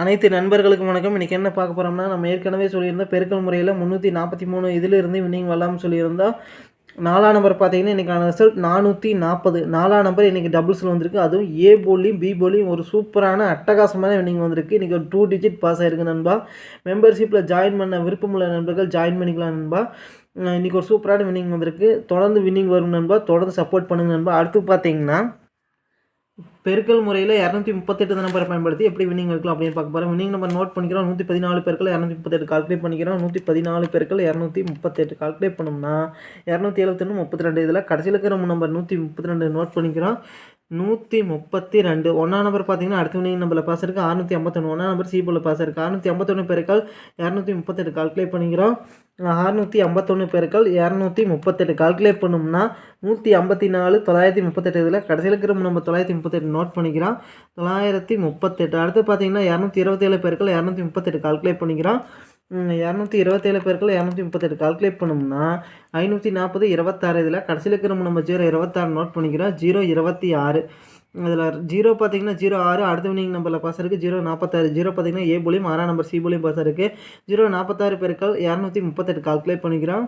அனைத்து நண்பர்களுக்கும் வணக்கம். இன்றைக்கி என்ன பார்க்க போகிறோம்னா நம்ம ஏற்கனவே சொல்லியிருந்தோம் பெருக்கல் முறையில் முந்நூற்றி நாற்பத்தி மூணு இதிலிருந்து வின்னிங் வரலாம்னு சொல்லியிருந்தோம் நாலாம் நம்பர் பார்த்தீங்கன்னா இன்றைக்கான ரிசல்ட் நானூற்றி நாற்பது நாலாம் நம்பர் இன்றைக்கி டபுள்ஸில் வந்திருக்கு. அதுவும் ஏ போலியும் பி போலியும் ஒரு சூப்பரான அட்டகாசமான வின்னிங் வந்திருக்கு. இன்றைக்கி ஒரு டூ டிஜிட் பாஸ் ஆயிருக்கு நண்பா. மெம்பர்ஷிப்பில் ஜாயின் பண்ண விருப்பமுள்ள நண்பர்கள் ஜாயின் பண்ணிக்கலாம் நண்பா. இன்றைக்கி இன்னைக்கு ஒரு சூப்பரான வின்னிங் வந்திருக்கு. தொடர்ந்து வின்னிங் வரும் நண்பா. தொடர்ந்து சப்போர்ட் பண்ணுங்க நண்பா. அடுத்து பார்த்தீங்கன்னா பெருக்கல் முறையில் இரநூத்தி முப்பத்தெட்டு நம்பரை பயன்படுத்தி எப்படி வின்னிங் எடுக்கலாம் அப்படின்னு பார்க்க போகிறோம் வின்னிங் நம்பர் நோட் பண்ணிக்கிறோம். நூற்றி பதினாலு பேருக்கு இரநூத்தி முப்பத்தெட்டு கால்குலேட் பண்ணிக்கிறோம். நூற்றி பதினாலு பேருக்கு இரநூத்தி முப்பத்தெட்டு கால்குலேட் பண்ணோம்னா இரநூத்தி எழுபத்தொன்று முப்பத்தி ரெண்டு இதில் கடைசியில் இருக்கிற நம்பர் நூற்றி முப்பத்தி ரெண்டு நோட் பண்ணிக்கிறோம். நூற்றி முப்பத்தி ரெண்டு ஒன்றாம் நம்பர் பார்த்தீங்கன்னா அடுத்த வினிங் நம்பரில் பாஸ் இருக்குது அறுநூற்றி ஐம்பத்தொன்று ஒன்றாம் நம்பர் சி பாஸ் இருக்குது அறுநூற்றி ஐம்பத்தொன்று பேருக்கள் இரநூத்தி முப்பத்தெட்டு கால்குலேட் பண்ணிக்கிறோம். அறுநூற்றி ஐம்பத்தொன்று பேருக்கள் இரநூத்தி முப்பத்தெட்டு கால்குலேட் பண்ணோம்னா நூற்றி ஐம்பத்தி நாலு தொள்ளாயிரத்தி முப்பத்தெட்டு இதில் கடைசியில் இருக்கிற நம்ம தொள்ளாயிரத்தி முப்பத்தெட்டு நோட் பண்ணிக்கிறோம் தொள்ளாயிரத்தி முப்பத்தெட்டு. அடுத்து பார்த்தீங்கன்னா இரநூத்தி இருபத்தேழு பேருக்கள் இரநூத்தி முப்பத்தெட்டு கால்குலேட் பண்ணிக்கிறோம் இரநூத்தி இருபத்தேழு பேருக்கள் இரநூத்தி முப்பத்தெட்டு கால்குலேட் பண்ணோம்னா ஐநூற்றி நாற்பது இருபத்தாறு இதில் கடைசியில் இருக்கிற நம்ம ஜீரோ இருபத்தாறு நோட் பண்ணிக்கிறோம் ஜீரோ இருபத்தி ஆறு. அதில் ஜீரோ பார்த்தீங்கன்னா ஜீரோ ஆறு. அடுத்த வினிங் நம்பரில் பாஸ் இருக்குது ஜீரோ நாற்பத்தாறு. ஜீரோ பார்த்தீங்கன்னா ஏ போலியும் ஆறாம் நம்பர் சி போலியும் பாஸ் இருக்குது ஜீரோ நாற்பத்தாறு பேருக்கள் இரநூத்தி முப்பத்தெட்டு கால்குலேட் பண்ணிக்கிறோம்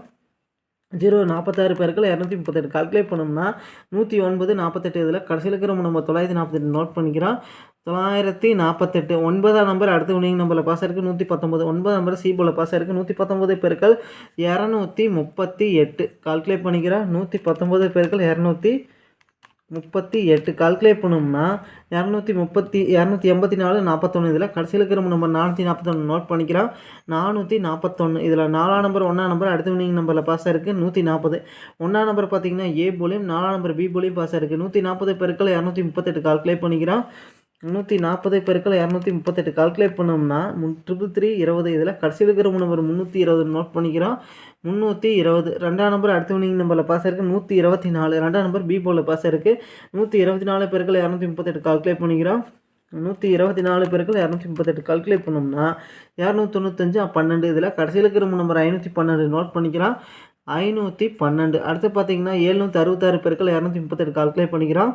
ஜீரோ நாற்பத்தாறு பேருக்குள்ள இரநூத்தி முப்பத்தெட்டு கால்குலேட் பண்ணோம்னா நூற்றி ஒன்பது நாற்பத்தெட்டு இதில் கடைசியில் இருக்கிற நம்ம தொள்ளாயிரத்தி நாற்பத்தெட்டு நோட் பண்ணிக்கிறோம். தொள்ளாயிரத்தி நாற்பத்தெட்டு ஒன்பதாம் நம்பர் அடுத்த வினிங் நம்பரில் பாஸ் இருக்குது நூற்றி பத்தொம்பது ஒன்பதாம் நம்பர் சி பாஸ் இருக்குது நூற்றி பத்தொம்பது பேருக்கள் இரநூத்தி முப்பத்தி எட்டு. கால்குலேட் பண்ணிக்கிறோம். நூற்றி பத்தொம்பது பேருக்கள் இரநூத்தி முப்பத்தி எட்டு கால்குலேட் பண்ணோம்னா இரநூத்தி முப்பத்தி இரநூத்தி எண்பத்தி நாலு நாற்பத்தொன்று இதில் கடைசியில் இருக்கிற நம்பர் நானூற்றி நாற்பத்தொன்று நோட் பண்ணிக்கிறோம் நானூற்றி நாற்பத்தொன்று இதில் நாலாம் நம்பர் ஒன்றாம் நம்பர் அடுத்த வினிங் நம்பரில் பாஸ் இருக்குது நூற்றி நாற்பது. ஒன்றாம் நம்பர் பார்த்தீங்கன்னா ஏ போலியும் நாலாம் நம்பர் பி போலியும் பாஸ் இருக்குது நூற்றி நாற்பது பெருக்கள் இரநூத்தி முப்பத்தெட்டு கால்குலேட் பண்ணிக்கிறோம் நூற்றி நாற்பது பெருக்கள் இரநூத்தி முப்பத்தெட்டு. கால்குலேட் பண்ணோம்னா முன் ட்ரிபிள் த்ரீ இருபது. இதில் கடைசியில் இருக்கிற நம்பர் முந்நூற்றி இருபது நோட் பண்ணிக்கிறோம். முந்நூற்றி இருபது. ரெண்டாம் நம்பர் அடுத்த வினிங் நம்பரில் பாஸ் இருக்குது நூற்றி இருபத்தி நாலு. ரெண்டாம் நம்பர் பி போலில் பாஸ் இருக்குது நூற்றி இருபத்தி நாலு பெருக்கள் இரநூத்தி முப்பத்தெட்டு. கால்குலேட் பண்ணிக்கிறோம். நூற்றி இருபத்தி நாலு பேருக்கு இரநூத்தி முப்பத்தெட்டு. கால்குலேட் பண்ணோம்னா இரநூத்தி தொண்ணூத்தஞ்சு பன்னெண்டு. இதில் கடைசியில் இருக்கிற நம்பர் ஐநூற்றி பன்னெண்டு நோட் பண்ணிக்கிறோம். ஐநூற்றி பன்னெண்டு. அடுத்து பார்த்தீங்கன்னா ஏழ்நூற்றி அறுபத்தாறு பேருக்கள் இரநூத்தி முப்பத்தெட்டு. கால்குலேட் பண்ணிக்கிறோம்.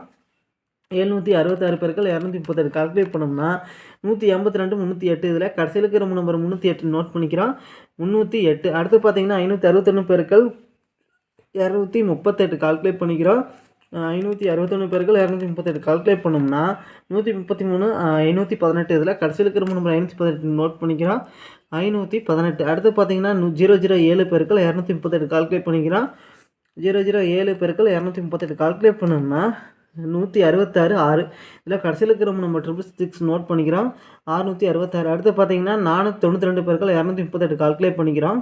எழுநூற்றி அறுபத்தாறு பேருக்கள் இரநூத்தி முப்பத்தெட்டு கால்குலேட் பண்ணோம்னா நூற்றி எண்பத்தி ரெண்டு முந்நூற்றி எட்டு இதில் கடைசியில் இருக்கிற நம்பர் முந்நூற்றி எட்டு நோட் பண்ணிக்கிறோம். முந்நூற்றி எட்டு. அடுத்து பார்த்தீங்கன்னா ஐநூற்றி அறுபத்தொன்று பேருக்கள் இரநூத்தி முப்பத்தெட்டு கால்குலேட் பண்ணிக்கிறோம். ஐநூற்றி அறுபத்தொன்று பேருக்கள் இரநூத்தி முப்பத்தெட்டு கால்குலேட் பண்ணோம்னா நூற்றி முப்பத்தி மூணு ஐநூற்றி பதினெட்டு இதில் கடைசியில் இருக்கிற நம்பர் ஐநூற்றி பதினெட்டு நோட் பண்ணிக்கிறோம். ஐநூற்றி பதினெட்டு. அடுத்து பார்த்தீங்கன்னா ஜீரோ ஜீரோ ஏழு பேருக்கள் இரநூத்தி முப்பத்தெட்டு கால்குலேட் பண்ணிக்கிறோம். ஜீரோ ஜீரோ ஏழு பேருக்கள் இரநூத்தி முப்பத்தெட்டு கால்குலேட் பண்ணோம்னா நூற்றி அறுபத்தாறு ஆறு. இதில் கடைசியில் இருக்கிற நம்ம ட்ரிபிள் சிக்ஸ் நோட் பண்ணிக்கிறோம். அறுநூற்றி அறுபத்தாறு. அடுத்து பார்த்தீங்கன்னா நானூற்றி தொண்ணூற்றி ரெண்டு பேருக்கள் இரநூத்தி முப்பத்தெட்டு கால்குலேட் பண்ணிக்கிறோம்.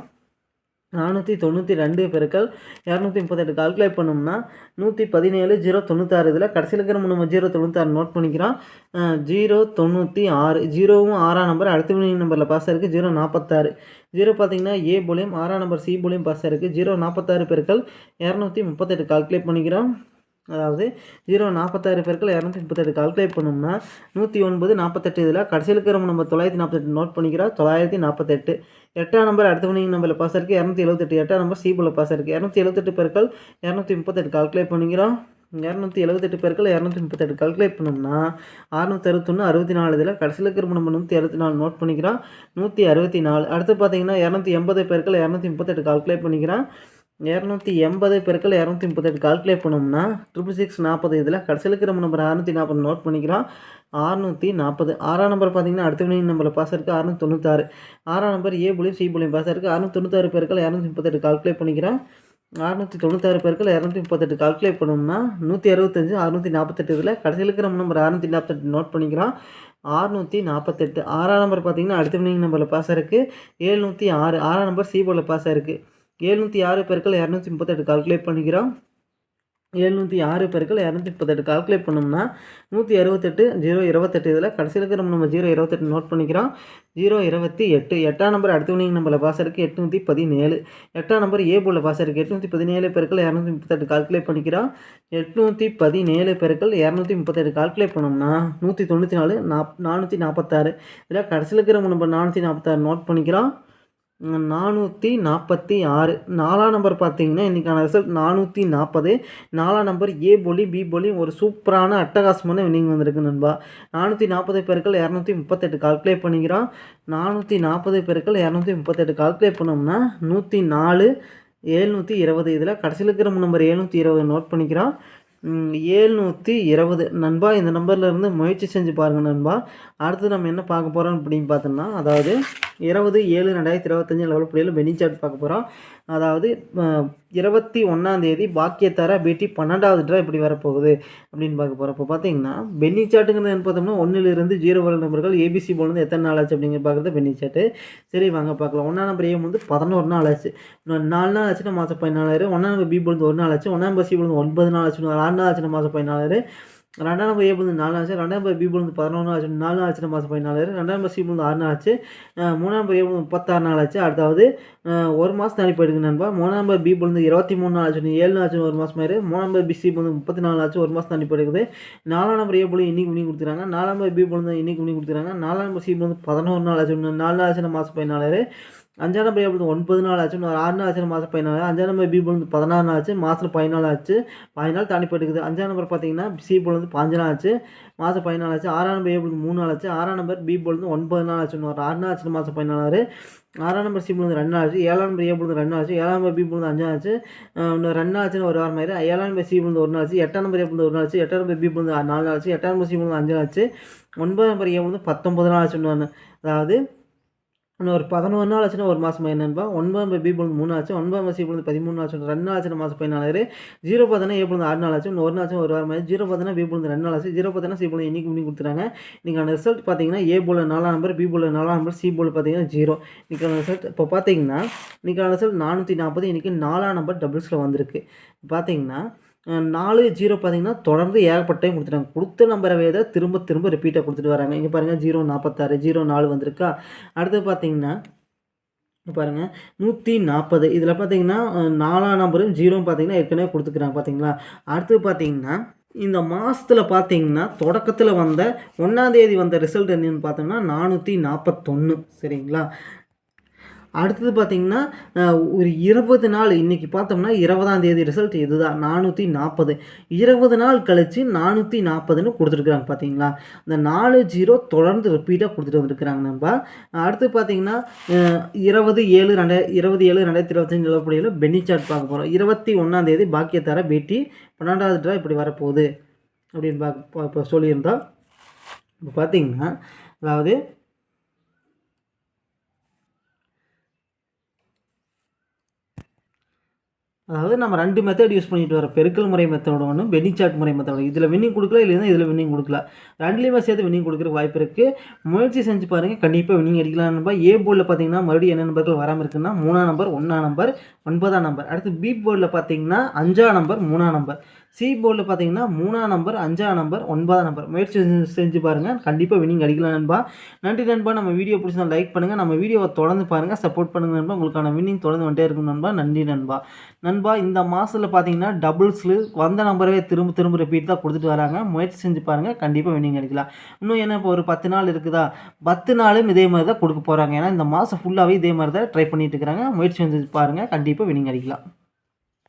நானூற்றி தொண்ணூற்றி ரெண்டு பேருக்கள் இரநூத்தி முப்பத்தெட்டு கால்குலேட் பண்ணோம்னா நூற்றி பதினேழு ஜீரோ தொண்ணூத்தாறு. இதில் கடைசியில் இருக்கிற நம்ம ஜீரோ தொண்ணூத்தாறு நோட் பண்ணிக்கிறோம். ஜீரோ தொண்ணூற்றி ஆறு. ஜீரோவும் ஆறாம் நம்பர் அடுத்த வினிங் நம்பரில் பாஸ் இருக்குது ஜீரோ நாற்பத்தாறு ஜீரோ பார்த்தீங்கன்னா ஏ போலியும் ஆறாம் நம்பர் சி போலியும் பாஸ் இருக்குது ஜீரோ நாற்பத்தாறு பேருக்கள் இரநூத்தி முப்பத்தெட்டு கால்குலேட் பண்ணிக்கிறோம். அதாவது ஜீரோ நாற்பத்தாறு பேருக்கள் இரநூத்தி முப்பத்தெட்டு கால்குலேட் பண்ணோம்னா நூற்றி ஒன்பது நாற்பத்தெட்டு இதில் கடைசியில் இருக்கிற நம்ம தொள்ளாயிரத்தி நாற்பத்தெட்டு நோட் பண்ணிக்கிறோம். தொள்ளாயிரத்தி நாற்பத்தெட்டு. எட்டாம் நம்பர் அடுத்த வினிங் நம்பரில் பாஸ் இருக்குது இரநூத்தி எழுபத்தெட்டு எட்டாம் நம்பர் சிபில் பாஸ் இருக்குது இரநூத்தி எழுபத்தெட்டு பேருக்கள் இரநூத்தி முப்பத்தெட்டு கால்குலேட் பண்ணிக்கிறோம். இரநூத்தி எழுபத்தெட்டு பேருக்கள் இரநூத்தி முப்பத்தெட்டு கால்குலேட் பண்ணோம்னா அறுநூற்றி அறுபத்தொன்று அறுபத்தி நாலு இதில் கடைசியில் இருக்கிற நம்ம நூற்றி அறுபத்தி நாலு நோட் பண்ணிக்கிறோம். நூற்றி அறுபத்தி நாலு அடுத்து பார்த்தீங்கன்னா இரநூத்தி எண்பது பேருக்கள் இரநூத்தி முப்பத்தெட்டு கால்குலேட் பண்ணிக்கிறோம். இரநூத்தி எண்பது பெருக்கள் இரநூத்தி முப்பத்தெட்டு கால்குலேட் பண்ணோம்னா ட்ரிபிள் சிக்ஸ் நாற்பது இதில் கடைசியில் இருக்கிற நம்பர் அறுநூற்றி நாற்பது நோட் பண்ணிக்கிறோம். அறுநூற்றி நாற்பது. ஆறாம் நம்பர் பார்த்தீங்கன்னா அடுத்த வினிங் நம்பரில் பாஸ் இருக்குது அறுநூத்தி தொண்ணூத்தாறு. ஆறாம் நம்பர் ஏ புலியும் சி புலியும் பாஸ் இருக்குது அறுநூத்தி தொண்ணூத்தாறு பேருக்கள் இரநூத்தி முப்பத்தெட்டு கால்குலேட் பண்ணிக்கிறோம். அறுநூற்றி தொண்ணூத்தாறு பேருக்கள் இரநூத்தி முப்பத்தெட்டு கால்குலேட் பண்ணோம்னா நூற்றி அறுபத்தஞ்சு அறுநூற்றி நாற்பத்தெட்டு இதில் கடைசியில் இருக்கிற நம்பர் அறுநூற்றி நாற்பத்தெட்டு நோட் பண்ணிக்கிறோம். அறுநூற்றி நாற்பத்தெட்டு. ஆறாம் நம்பர் பார்த்தீங்கன்னா அடுத்த வினிங் நம்பரில் பாஸ் இருக்குது ஏழ்நூற்றி ஆறு. ஆறாம் நம்பர் சி போல் பாஸ் இருக்குது எழுநூற்றி ஆறு பேருக்கள் இரநூத்தி முப்பத்தெட்டு கால்குலேட் பண்ணிக்கிறோம். எழுநூற்றி ஆறு பேருக்கள் இரநூத்தி முப்பத்தெட்டு கால்குலேட் பண்ணோம்னா நூற்றி அறுபத்தெட்டு ஜீரோ இருபத்தெட்டு இதில் கடைசியில் இருக்கிற நம்ம ஜீரோ இருபத்தெட்டு நோட் பண்ணிக்கிறோம். ஜீரோ இருபத்தி எட்டு எட்டாம் நம்பர் அடுத்த வினிங் நம்பரில் பாஸ் இருக்குது எட்நூற்றி பதினேழு. எட்டாம் நம்பர் ஏ போல பாஸ் இருக்குது எட்நூற்றி பதினேழு பேருக்கள் இரநூத்தி முப்பத்தெட்டு கால்குலேட் பண்ணிக்கிறோம். எட்நூற்றி பதினேழு பேருக்கள் இரநூத்தி முப்பத்தெட்டு கால்குலேட் பண்ணோம்னா நூற்றி தொண்ணூற்றி நாலு நாப் நானூற்றி நாற்பத்தாறு இதில் கடைசியில் இருக்கிற நம்ம நானூற்றி நாற்பத்தாறு நோட் பண்ணிக்கிறோம். நானூற்றி நாற்பத்தி ஆறு. நாலாம் நம்பர் பார்த்தீங்கன்னா இன்றைக்கான ரிசல்ட் நானூற்றி நாற்பது நாலாம் நம்பர் ஏ போலி பி போலி ஒரு சூப்பரான அட்டகாசமான வினிங் வந்திருக்கு நண்பா. நானூற்றி நாற்பது பேருக்கள் இரநூத்தி முப்பத்தெட்டு கால்குலேட் பண்ணிக்கிறோம். நானூற்றி நாற்பது பேருக்கள் இரநூத்தி முப்பத்தெட்டு கால்குலேட் பண்ணோம்னா நூற்றி நாலு ஏழ்நூற்றி இருபது. இதில் கடைசியில் இருக்கிற நம்பர் ஏழ்நூற்றி இருபது நோட் பண்ணிக்கிறோம். ஏழ்நூற்றி இருபது. நண்பா இந்த நம்பரில் இருந்து முயற்சி செஞ்சு பாருங்கள் நண்பா. அடுத்து நம்ம என்ன பார்க்க போகிறோம் அப்படின்னு பார்த்தோம்னா அதாவது இருபது ஏழு ரெண்டாயிரத்தி இருபத்தஞ்சி லெவல் புள்ளியில் பெனி சார்ட் பார்க்க போகிறோம் அதாவது இருபத்தி ஒன்றாந்தேதி பாக்கியத்தார பேட்டி பன்னெண்டாவது ட்ரா இப்படி வரப்போகுது அப்படின்னு பார்க்க போகிறப்ப பார்த்தீங்கன்னா பென்னி சாட்டுங்கிறது என்ன பார்த்தோம்னா ஒன்றிலிருந்து ஜீரோ வர நம்பர்கள் ஏபிசி போலேருந்து எத்தனை நாள் ஆச்சு அப்படிங்கிற பார்க்குறது பென்னி சாட்டு. சரி வாங்க பார்க்கலாம். ஒன்றாம் நம்பர் ஏம் வந்து பதினோரு நாள் ஆச்சு. நாலு நாள் ஆச்சுன்னா மாதம் பதினாலாயிரம். ஒன்றாம் நம்பர் பி போலேருந்து ஒரு நாள் ஆச்சு. ஒன்றாம் நம்பர் சி போலேருந்து ஒன்பது நாள் ஆச்சு. ஆறு நாள் ஆச்சுன்னா மாதம் பதினாலாயிரம். ரெண்டாம் நம்பர் ஏ வந்து நாலு ஆச்சு. ரெண்டாம் நம்பர் பி வந்து பதினொன்று ஆச்சு. நாலு ஆச்சு. மாதம் பதினாலு ரெண்டாம் நம்பர் சி வந்து ஆறு நாள் ஆச்சு. மூணாம் நம்பர் ஏ வந்து முப்பத்தாறு நாள் ஆச்சு. அடுத்தாவது ஒரு மாதம் தனி போயிடுங்க நண்பா. மூணாம் நம்பர் பி வந்து இருபத்தி மூணு நாள் ஆச்சு. ஏழு நாள் ஆச்சு ஒரு மாதம் மாதிரி மூணாம் நம்பர் பி சி வந்து முப்பத்தி நாலு ஆச்சு. ஒரு மாதம் தனி போயிருக்குது நாலாம் நம்பர் ஏ போல இன்னைக்கு பண்ணி கொடுத்துறாங்க. நாலாம் நம்பர் பி வந்து இன்னைக்கு பண்ணி கொடுத்துறாங்க. நாலாம் நம்பர் சி வந்து பதினோரு நாள் ஆச்சு. நாலு நாள் ஆச்சு. மாதம் பதினாலு அஞ்சாம் நம்பர் ஏ ஒன்பது நாள் ஆச்சு ஒரு ஆறு நாள் ஆச்சு மாதம் பதினாலு அஞ்சாம் நம்பர் பி பொழுது பதினாறு நாள் ஆச்சு மாதம் பதினாலு ஆச்சு பதினாலு தாண்டி போயிருக்குது அஞ்சாம் நம்பர் பார்த்தீங்கன்னா சி பொழுது பாஞ்சு நாள் ஆச்சு மாதம் பதினாலு ஆச்சு ஆறாம் நம்பர் ஏ மூணு நாள் ஆச்சு ஆறாம் நம்பர் பி பொழுது ஒன்பது நாள் ஆச்சு ஒரு ஆறு நாள் ஆச்சு மாதம் பதினாலு ஆறாம் நம்பர் சி பொழுது ரெண்டு நாள் ஆச்சு ஏழாம் நம்பர் ஏ பொழுது ரெண்டு நாள் ஆச்சு ஏழாம் நம்பர் பி வந்து அஞ்சு ஆச்சு இன்னும் ரெண்டு நாள் ஆச்சுன்னு ஒரு வாரம் ஆயிரம் ஏழாம் நம்பர் சி பொழுது ஒரு நாள் ஆச்சு எட்டாம் நம்பர் ஏ வந்து ஒரு நாள் ஆச்சு எட்டாம் நம்பர் பி பொழுது நாலு நாள் ஆச்சு எட்டாம் நம்பர் சி பொழுது அஞ்சு ஆச்சு ஒன்பதாம் நம்பர் ஏ பொழுது பத்தொம்பது நாள் ஆச்சுன்னு அதாவது இன்னும் ஒரு பதினொன்று நாள் ஆச்சுன்னா ஒரு மாதம் என்னன்பா ஒன்பது பி பொழுது மூணு ஆச்சு. ஒன்பது சி வந்து பதிமூணு ஆச்சு. ரெண்டு நாள் ஆச்சு மாதம் பதினாலு ஜீரோ பார்த்தனா ஏ பொழுது ஆறு நாள் ஆச்சு. ஒரு நாள் ஒரு வாரம் ஜீரோ பார்த்தனா பி பொழுது ரெண்டு நாள் ஆச்சு. ஜீரோ பார்த்தனா சி பொழுது இன்னைக்கு பண்ணி கொடுத்துறாங்க நீங்கள் ரிசல்ட் பார்த்தீங்கன்னா ஏ போல நாலாம் நம்பர் பி போல நாலாம் நம்பர் சி போல் பார்த்தீங்கன்னா ஜீரோ இன்றைக்கான ரிசல்ட் இப்போ பார்த்தீங்கன்னா இன்றைக்கான ரிசல்ட் நானூற்றி நாற்பது இன்றைக்கி நாலாம் நம்பர் டபுள்ஸில் வந்திருக்கு. பார்த்தீங்கன்னா நாலு ஜீரோ பார்த்தீங்கன்னா தொடர்ந்து ஏகப்பட்டையும் கொடுத்துட்டாங்க. கொடுத்த நம்பரவே தான் திரும்ப திரும்ப ரிப்பீட்டாக கொடுத்துட்டு வராங்க. இங்கே பாருங்கள் ஜீரோ நாற்பத்தாறு ஜீரோ நாலு வந்திருக்கா? அடுத்து பார்த்தீங்கன்னா பாருங்கள் நூற்றி நாற்பது இதில் பார்த்தீங்கன்னா நாலாம் நம்பரும் ஜீரோ பார்த்தீங்கன்னா ஏற்கனவே கொடுத்துக்கிறாங்க பார்த்தீங்களா அடுத்து பார்த்தீங்கன்னா இந்த மாதத்தில் பார்த்தீங்கன்னா தொடக்கத்தில் வந்த ஒன்றாந்தேதி வந்த ரிசல்ட் என்னென்னு பார்த்தோம்னா நானூற்றி நாற்பத்தொன்று சரிங்களா? அடுத்தது பார்த்திங்கன்னா ஒரு இருபது நாள் இன்றைக்கி பார்த்தோம்னா இருபதாம் தேதி ரிசல்ட் இதுதான் நானூற்றி நாற்பது இருபது நாள் கழித்து நானூற்றி நாற்பதுன்னு கொடுத்துருக்குறாங்க பார்த்தீங்களா? இந்த நாலு ஜீரோ தொடர்ந்து ரிப்பீட்டாக கொடுத்துட்டு வந்துருக்குறாங்க நம்ம. அடுத்து பார்த்திங்கன்னா இருபது ஏழு ரெண்டாயிர இருபது ஏழு ரெண்டாயிரத்தி இருபத்தஞ்சு நிலப்படியில் பெனி சார்ட் பார்க்க போகிறோம் இருபத்தி ஒன்றாந்தேதி பாக்கியத்தார பேட்டி பன்னெண்டாவது ட்ரா இப்படி வரப்போகுது அப்படின்னு பார்க்க இப்போ சொல்லியிருந்தோம். இப்போ பார்த்திங்கன்னா அதாவது அதாவது நம்ம ரெண்டு மெத்தட் யூஸ் பண்ணிட்டு வர பெருக்கல் முறை மெத்தோட ஒன்று வென்னிங் சாட் முறை மெத்தோட இதில் வின்னிங் கொடுக்கல இல்லைன்னா இதில் வின்னிங் கொடுக்கல. ரெண்டுலேயுமே சேர்த்து வின்னிங் கொடுக்குற வாய்ப்பு இருக்குது முயற்சி செஞ்சு பாருங்கள் கண்டிப்பாக வின்னிங் அடிக்கலாம் ஏ போர்டில் பார்த்தீங்கன்னா மறுபடியும் என்ன நம்பர்கள் வராமல் இருக்குன்னா மூணாம் நம்பர் ஒன்றாம் நம்பர் ஒன்பதாம் நம்பர் அடுத்து பி போர்டில் பார்த்தீங்கன்னா அஞ்சாம் நம்பர் மூணாம் நம்பர் சி போர்டில் பார்த்தீங்கன்னா மூணாம் நம்பர் அஞ்சாம் நம்பர் ஒன்பதாம் நம்பர் முயற்சி செஞ்சு பாருங்கள் கண்டிப்பாக வினிங் அடிக்கலாம் நண்பா. நன்றி நண்பா. நம்ம வீடியோ பிடிச்சா லைக் பண்ணுங்கள் நம்ம வீடியோவை தொடர்ந்து பாருங்கள் சப்போர்ட் பண்ணுங்கள் நண்பா. உங்களுக்கான வின்னிங் தொடர்ந்து வந்துட்டே இருக்கும் நண்பா. நன்றி நண்பா. நண்பா இந்த மாதத்தில் பார்த்தீங்கன்னா டபுள்ஸில் வந்த நம்பரவே திரும்ப திரும்ப ரிப்பீட் தான் கொடுத்துட்டு வராங்க. முயற்சி செஞ்சு பாருங்கள் கண்டிப்பாக வின்னிங் அடிக்கலாம். இன்னும் என்ன இப்போ ஒரு பத்து நாள் இருக்குதா? பத்து நாளும் இதே மாதிரி தான் கொடுக்க போகிறாங்க ஏன்னா இந்த மாதம் ஃபுல்லாகவே இதே மாதிரி தான் ட்ரை பண்ணிட்டு இருக்கிறாங்க. முயற்சி செஞ்சு பாருங்கள் கண்டிப்பாக வின்னிங் அடிக்கலாம்.